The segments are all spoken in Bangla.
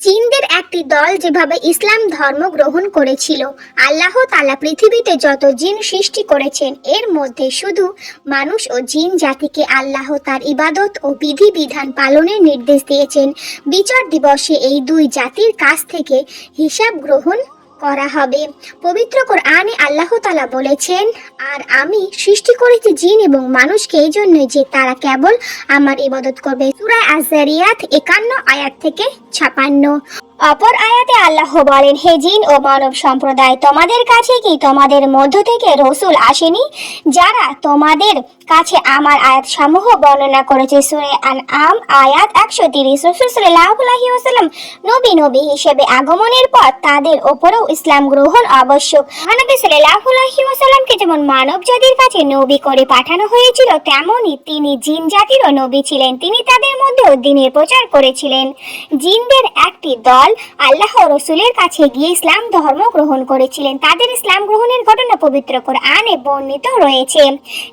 জিনদের একটি দল যেভাবে ইসলাম ধর্ম গ্রহণ করেছিল, আল্লাহ তালা পৃথিবীতে যত জিন সৃষ্টি করেছেন, এর মধ্যে শুধু মানুষ ও জিন জাতিকে আল্লাহ তার ইবাদত ও বিধিবিধান পালনের নির্দেশ দিয়েছেন। বিচার দিবসে এই দুই জাতির কাছ থেকে হিসাব গ্রহণ করা হবে। পবিত্র কোরআনে আল্লাহ তালা বলেছেন, আর আমি সৃষ্টি করেছি জিন এবং মানুষকে এই জন্য যে তারা কেবল আমার ইবাদত করবে। সুরায় আজারিয়াত একান্ন আয়াত থেকে ছাপান্ন। অপর আয়াতে আল্লাহ বলেন, হে জিন ও মানব সম্প্রদায়, তোমাদের কাছে কি তোমাদের মধ্য থেকে রসুল আসেনি, যারা তোমাদের কাছে আমার আয়াত সমূহ বর্ণনা করেছে? সুরে আন আম আয়াত একশো তিরিশ। রসুল্লাহি ওসাল্লাম নবী নবী হিসেবে আগমনের পর তাদের ওপরেও ইসলাম গ্রহণ আবশ্যক। মহানবী সাল্লাহি ওসাল্লামকে যেমন মানব জাতির কাছে নবী করে পাঠানো হয়েছিল, তেমনই তিনি জিন জাতিরও নবী ছিলেন। তিনি তাদের মধ্যেও দিনের প্রচার করেছিলেন। জিনদের একটি দল আল্লাহ রসুলের কাছে গিয়ে ইসলাম ধর্ম গ্রহণ করেছিলেন। তাদের ইসলাম গ্রহণের ঘটনা পবিত্র কোরআনে বর্ণিত রয়েছে।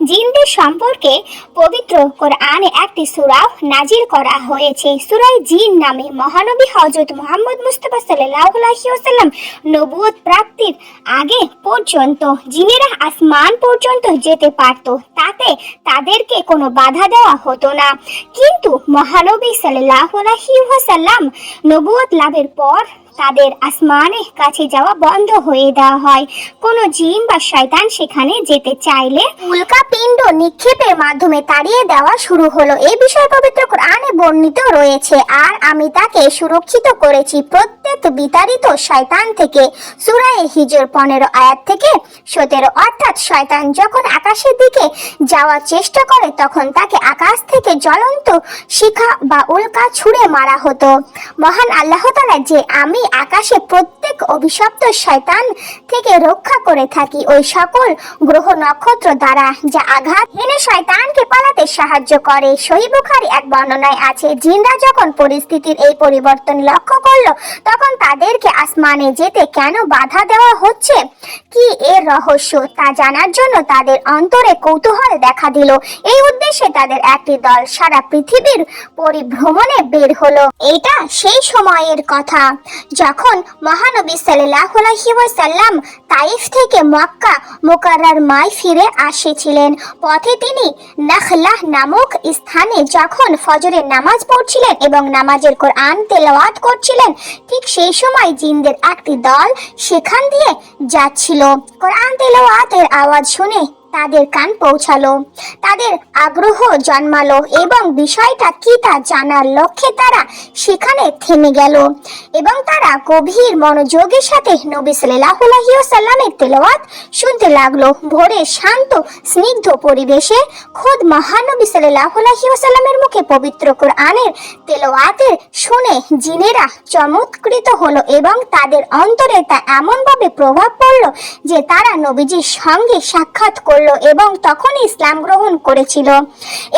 জিনদের সম্পর্কে পবিত্র কোরআনে একটি সুরাও নাজিল করা হয়েছে। সুরাই জিন নামে মহানবী হজরত মোহাম্মদ মুস্তফা আলহিউসাল্লাম নবুয়ত প্রাপ্তির আগে পর্যন্ত, জিনেরা আসমান পর্যন্ত যেতে পারত। তাতে তাদেরকে কোনো বাধা দেওয়া হতো না। কিন্তু মহানবী সাল্লাহ আলহিউসাল্লাম নবুয়ত লাভের পর তাদের আসমানে কাছে যাওয়া বন্ধ হয়ে দেওয়া হয়। কোনো জিন বা শয়তান সেখানে যেতে চাইলে উল্কা পিণ্ড নিক্ষেপের মাধ্যমে তাড়িয়ে দেওয়া শুরু হলো। এই বিষয়ে পবিত্র কোরআনে বর্ণিত রয়েছে, আর আমি তাকে সুরক্ষিত করেছি প্রত্যেক বিতাড়িত শয়তান থেকে। সুরায়ে হিজর পনেরো আয়াত থেকে সতেরো, অর্থাৎ শয়তান যখন আকাশের দিকে যাওয়ার চেষ্টা করে, তখন তাকে আকাশ থেকে জ্বলন্ত শিখা বা উল্কা ছুঁড়ে মারা হতো। মহান আল্লাহ তাআলা যে আমি আকাশে প্রত্যেক অভিশপ্ত শয়তান থেকে রক্ষা করে থাকি। ওই সকল গ্রহ নক্ষত্র দ্বারা যা আঘাত হেনে শয়তানকে পালাতে সাহায্য করে। সহি বুখারী এক বর্ণনায় আছে, জিনরা যখন পরিস্থিতির এই পরিবর্তন লক্ষ্য করল, তখন তাদেরকে আসমানে যেতে কেন বাধা দেওয়া হচ্ছে? কি এর রহস্য? তা জানার জন্য তাদের অন্তরে কৌতূহল দেখা দিল। এই উদ্দেশ্যে তাদের একটি দল সারা পৃথিবীর পরিভ্রমণে বের হলো। এটা সেই সময়ের কথা। যখন মহানবী ওয়াসাল্লাম তাইফ থেকে মক্কা মুকাররার মায় ফিরে আসেছিলেন, পথে তিনি নাখলাহ নামক স্থানে যখন ফজরের নামাজ পড়ছিলেন এবং নামাজের কোরআন তেলাওয়াত করছিলেন, ঠিক সেই সময় জিনদের একটি দল সেখান দিয়ে যাচ্ছিল। কোরআন তেলাওয়াতের আওয়াজ শুনে তাদের কান পৌঁছালো। তাদের আগ্রহ জন্মালো এবং বিষয়টা কি তা জানার লক্ষ্যে তারা সেখানে থেমে গেল এবং তারা গভীর মনোযোগের সাথে নবী ওয়াসাল্লামের তেলাওয়াত শুনতে লাগল। ভোরে শান্ত, স্নিগ্ধ পরিবেশে খোদ মহানবী ওয়াসাল্লামের মুখে পবিত্র কোরআনের তেলাওয়াতের শুনে জিনেরা চমৎকৃত হলো এবং তাদের অন্তরে তা এমনভাবে প্রভাব পড়ল যে তারা নবীজির সঙ্গে সাক্ষাৎ করল এবং তখন ইসলাম গ্রহণ করেছিল।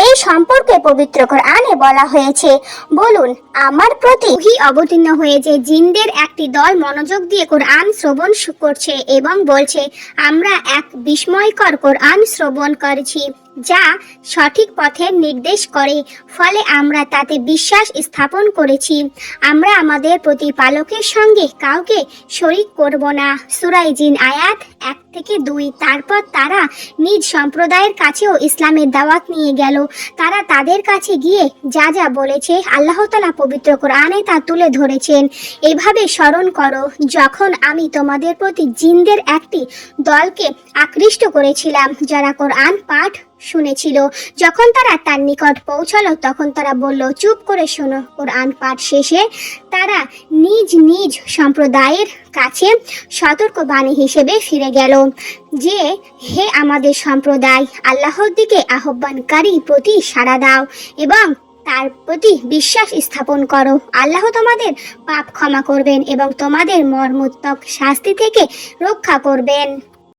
এই সম্পর্কে পবিত্র কোরআনে বলা হয়েছে, বলুন, আমার প্রতি অবতীর্ণ অবতীর্ণ হয়েছে জিনদের একটি দল মনোযোগ দিয়ে কোরআন শ্রবণ করছে এবং বলছে, আমরা এক বিস্ময়কর কোরআন শ্রবণ করেছি। যা সঠিক পথের নির্দেশ করে, ফলে আমরা তাতে বিশ্বাস স্থাপন করেছি। আমরা আমাদের প্রতিপালকের সঙ্গে কাউকে শরিক করব না। সুরাই জিন আয়াত এক থেকে দুই। তারপর তারা নিজ সম্প্রদায়ের কাছেও ইসলামের দাওয়াত নিয়ে গেল। তারা তাদের কাছে গিয়ে যা যা বলেছে আল্লাহ তালা পবিত্র কোরআনে তা তুলে ধরেছেন। এভাবে স্মরণ করো, যখন আমি তোমাদের প্রতি জিনদের একটি দলকে আকৃষ্ট করেছিলাম, যারা কোরআন পাঠ শুনেছিল, যখন তারা তার নিকট পৌঁছালো, তখন তারা বলল, চুপ করে শোনো, কোরআন পাঠ শেষে তারা নিজ নিজ সম্প্রদায়ের কাছে সতর্কবাণী হিসেবে ফিরে গেল যে, হে আমাদের সম্প্রদায়, আল্লাহর দিকে আহ্বানকারী প্রতি সাড়া দাও এবং তার প্রতি বিশ্বাস স্থাপন করো। আল্লাহ তোমাদের পাপ ক্ষমা করবেন এবং তোমাদের মর্মোত্তক শাস্তি থেকে রক্ষা করবেন।